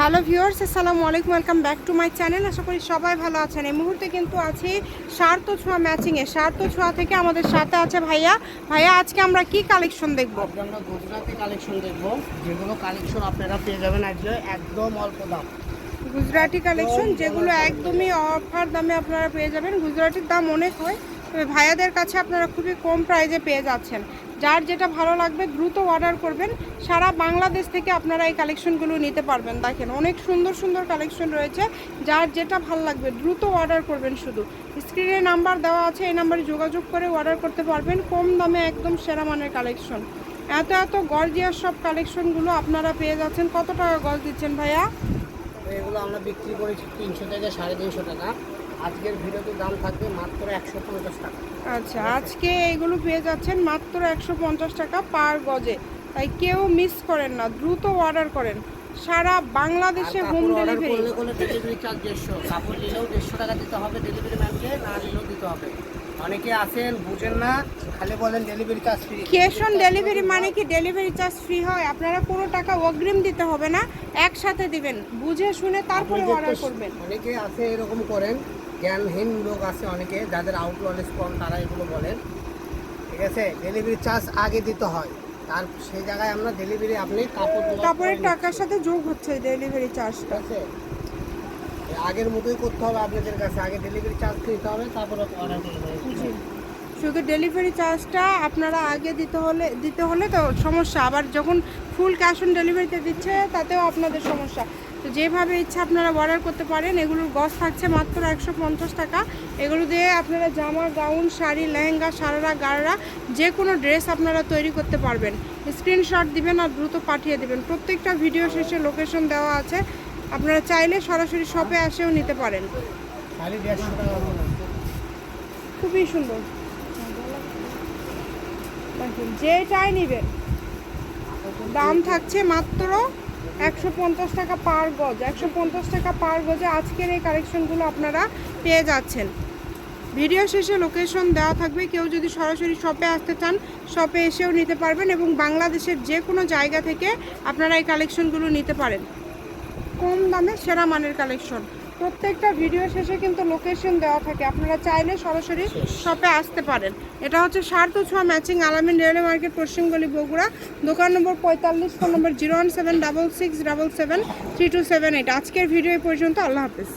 Hello viewers আসসালামু আলাইকুম welcome back to my channel. আশা করি সবাই ভালো আছেন। এই মুহূর্তে কিন্তু আছি সার্থ ছোঁয়া ম্যাচিংয়ে সার্থ ছোঁয়া থেকে আমাদের সাথে আছে ভাইয়া। ভাইয়া আজকে আমরা কি কালেকশন দেখব? আমরা গুজরাটি কালেকশন দেখব। যেগুলো কালেকশন আপনারা পেয়ে যাবেন আজকে একদম অল্প দাম। গুজরাটি কালেকশন যেগুলো একদমই অফার দামে আপনারা পেয়ে যাবেন। গুজরাটির দাম অনেক হয় তবে ভাইয়াদের কাছে আপনারা খুবই কম প্রাইজে পেয়ে যাচ্ছেন। যার যেটা ভালো লাগবে দ্রুত অর্ডার করবেন। সারা বাংলাদেশ থেকে আপনারা এই কালেকশনগুলো নিতে পারবেন। দেখেন, অনেক সুন্দর সুন্দর কালেকশন রয়েছে। যার যেটা ভালো লাগবে, দ্রুত অর্ডার করবেন শুধু। স্ক্রিনে নাম্বার দেওয়া আছে, এই নাম্বারে যোগাযোগ করে অর্ডার করতে পারবেন। কম দামে একদম সেরা মানের কালেকশন এত এত গর্জিয়াস সব কালেকশনগুলো আপনারা পেয়ে যাচ্ছেন। কত টাকা গজ দিচ্ছেন ভাইয়া? তো এগুলো আমরা বিক্রি করেছি তিনশো থেকে সাড়ে তিনশো টাকা। আজকের ভিডিওতে দাম থাকবে মাত্র একশো পঞ্চাশ টাকা। আচ্ছা আজকে এইগুলো পেয়ে যাচ্ছেন মাত্র একশো পঞ্চাশ টাকা পার গজে। তাই কেউ মিস করেন না, দ্রুত অর্ডার করেন। সারা বাংলাদেশে হোম ডেলিভারি ডেলিভারি চার্জ দেড়শো। কাপড় নিলেও দেড়শো টাকা দিতে হবে ডেলিভারি ম্যানকে না নিলেও দিতে হবে। অনেকে আছেন বুঝেন না খালি বলেন delivery charge free cash on delivery মানে কি ডেলিভারি চার্জ ফ্রি হয়? আপনারা কোনো টাকা অগ্রিম দিতে হবে না একসাথে দিবেন। বুঝে শুনে তারপরে অর্ডার করবেন। অনেকে আছে এরকম করেন জ্ঞানহীন লোক আছে অনেকে যাদের আউট নলেজ কম তারা এগুলো বলেন। ঠিক আছে? ডেলিভারি চার্জ আগে দিতে হয়। তার সেই জায়গায় আমরা ডেলিভারি আপনি কাপড় তারপরে টাকার সাথে যোগ হচ্ছে ডেলিভারি চার্জটা আছে? আগের মতোই করতে হবে আপনাদের কাছে। আগে ডেলিভারি চার্জ দিতে হবে তারপরে অর্ডার করে দেবেন জি। শুধু ডেলিভারি চার্জটা আপনারা আগে দিতে হলে দিতে হলে তো সমস্যা। আবার যখন ফুল ক্যাশ অন ডেলিভারিতে দিচ্ছে তাতেও আপনাদের সমস্যা। তো যেভাবে ইচ্ছা আপনারা অর্ডার করতে পারেন এগুলোর গজ থাকছে মাত্র একশো পঞ্চাশ টাকা। এগুলো দিয়ে আপনারা জামা গাউন শাড়ি লেহেঙ্গা সারারা গাড়রা যে কোনো ড্রেস আপনারা তৈরি করতে পারবেন। স্ক্রিনশট দিবেন আর দ্রুত পাঠিয়ে দেবেন। প্রত্যেকটা ভিডিও শেষে লোকেশন দেওয়া আছে। আপনারা চাইলে সরাসরি শপে এসেও নিতে পারেন। খুবই সুন্দর। যেটাই নেবেন দাম থাকছে মাত্র একশো পঞ্চাশ টাকা পার গজ। একশো পঞ্চাশ টাকা পার গজে আজকের এই কালেকশনগুলো আপনারা পেয়ে যাচ্ছেন। ভিডিও শেষে লোকেশন দেওয়া থাকবে। কেউ যদি সরাসরি শপে আসতে চান, শপে এসেও নিতে পারবেন এবং বাংলাদেশের যে কোনো জায়গা থেকে আপনারা এই কালেকশনগুলো নিতে পারেন। কম দামে সেরা মানের কালেকশন। প্রত্যেকটা ভিডিও শেষে কিন্তু লোকেশন দেওয়া থাকে। আপনারা চাইলে সরাসরি শপে আসতে পারেন। এটা হচ্ছে সার্থ ছোঁয়া ম্যাচিং আলামিন রেলওয়ে মার্কেট পশ্চিমগলি বগুড়া। দোকান নম্বর পঁয়তাল্লিশ, phone number zero one seven double six double seven three two seven eight. আজকের ভিডিও পর্যন্ত। আল্লাহ হাফিজ।